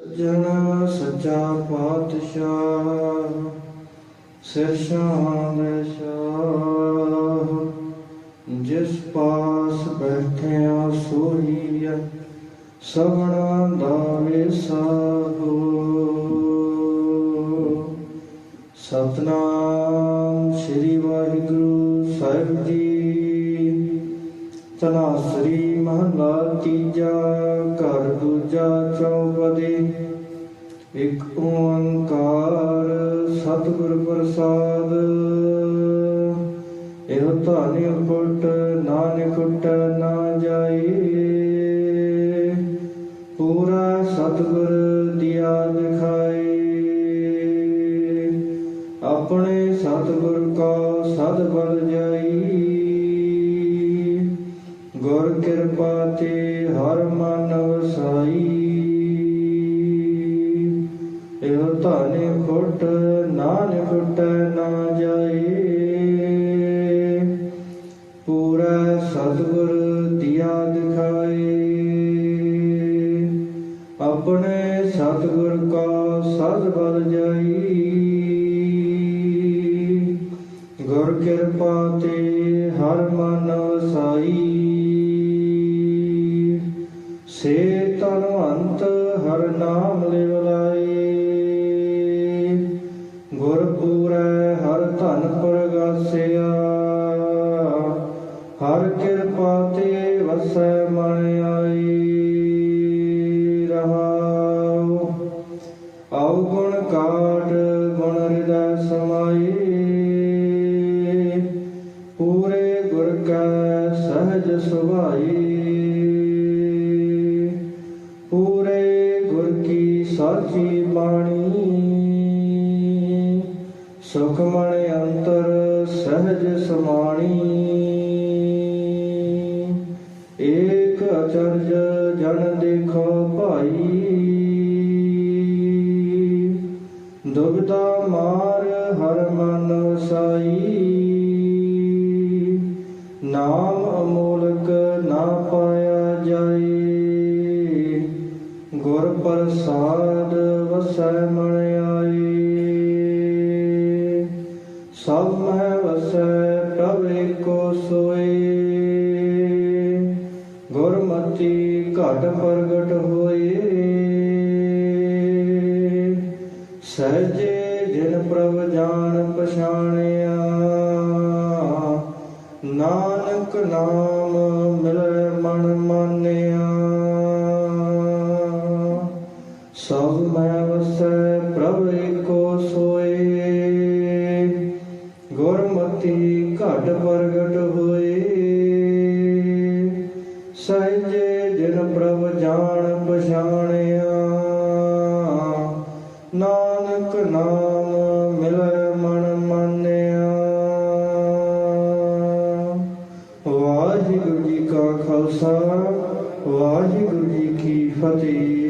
ਜਨ ਸੱਚਾ ਪਾਤਸ਼ਾਹ, ਸਿਰ ਸ਼ਾਨ ਸ਼ਾਹ। ਜਿਸ ਪਾਸ ਬੈਠਿਆ ਸੋਈ ਸਗਣਾ ਦਾ ਵਿਸਾਹੋ ਸਤਨਾਮ ਸ੍ਰੀ ਵਾਹਿਗੁਰੂ ਸਾਹਿਬ ਜੀ ਤਨਾਸਰੀ ਮਹਲਾ ਤੀਜਾ, ਘਰ ਦੂਜਾ ਚੌਪਦੀ। ਇੱਕ ਓੰਕਾਰ ਸਤਿਗੁਰ ਪ੍ਰਸਾਦ। ਇਹ ਧਾਨੀ ਕੁਟ ਨਾਨਕ ਕੁਟ ਨਾ ਜਾਏ ਪੂਰਾ ਸਤਿਗੁਰ ਦਿਆ ਦਿਖਾਏ ਆਪਣੇ ਸਤਿਗੁਰ ਕਾ ਸਦ ਬਲ ਜਾਈ। ਗੁਰ ਕਿਰਪਾ ਤੇ ਹਰ ਮਨ ਵਸਾਈ। ਇਹੋ ਧਾਨੇ ਖੁੱਟ ਨਾਨਕ ਖੁੱਟ ਨਾ ਜਾਏ। ਪੂਰਾ ਸਤਿਗੁਰ ਦਿਆ ਦਿਖਾਏ। ਆਪਣੇ ਸਤਿਗੁਰ ਕਾ ਸਦ ਬਲ ਜਾਈ। ਗੁਰ ਕਿਰਪਾ ਤੇ ਹਰ ਮਨ ਵਸਾਈ। ਸੇ ਤਨਵੰਤ ਹਰ ਨਾਮ ਲਿਵਲਾਏ ਗੁਰ ਪੂਰੈ ਹਰ ਧਨ ਪ੍ਰਗਾਸਿਆ। ਹਰ ਕਿਰਪਾ ਤੇ ਵਸੈ ਮਨ ਆਈ। ਰਹਾਉ, ਆਉ ਗੁਣ ਕਾਟ ਗੁਣ ਹਿਰਦੈ ਸਮਾਈ। ਪੂਰੇ ਗੁਰ ਕੈ ਸਹਜ ਸੁਭਾਈ। ਸਾਚੀ ਬਾਣੀ। ਸੁਖਮਣ ਅੰਤਰ ਸਹਜ ਸਮਾਣੀ। ਏਕ ਅਚਰਜ ਜਨ ਦੇਖੋ ਭਾਈ। ਦੁਬਦਾ ਮਾਰ ਹਰ ਮਨ ਵਸਾਈ ਗੁਰ ਪ੍ਰਸਾਦ ਵਸੈ ਮਨ ਆਏ ਸਭ ਮਹਿ ਵਸੈ ਪ੍ਰਭ ਏਕੋ ਸੋਏ ਗੁਰਮਤੀ ਘਟ ਪ੍ਰਗਟ ਹੋਏ ਸਹਜੇ ਜਿਨ ਪ੍ਰਭ ਜਾਣ ਪਛਾਣਿਆ। ਨਾਨਕ ਨਾਮ ਮਿਲੈ ਮਨ ਮਾਨੇ ਸਭ ਮੈਂ ਵਸੈ, ਪ੍ਰਭ ਏਕੋ ਸੋਏ। ਗੁਰਮਤੀ ਘਟ ਪ੍ਰਗਟ ਹੋਏ। ਸਹਿਜੇ ਜਿਨ ਪ੍ਰਭ ਜਾਣ ਪਛਾਣਿਆ। ਨਾਨਕ ਨਾਮ ਮਿਲੈ ਮਨ ਮੰਨਿਆ। ਵਾਹਿਗੁਰੂ ਜੀ ਕਾ ਖਾਲਸਾ, ਵਾਹਿਗੁਰੂ ਜੀ ਕੀ ਫਤਿਹ।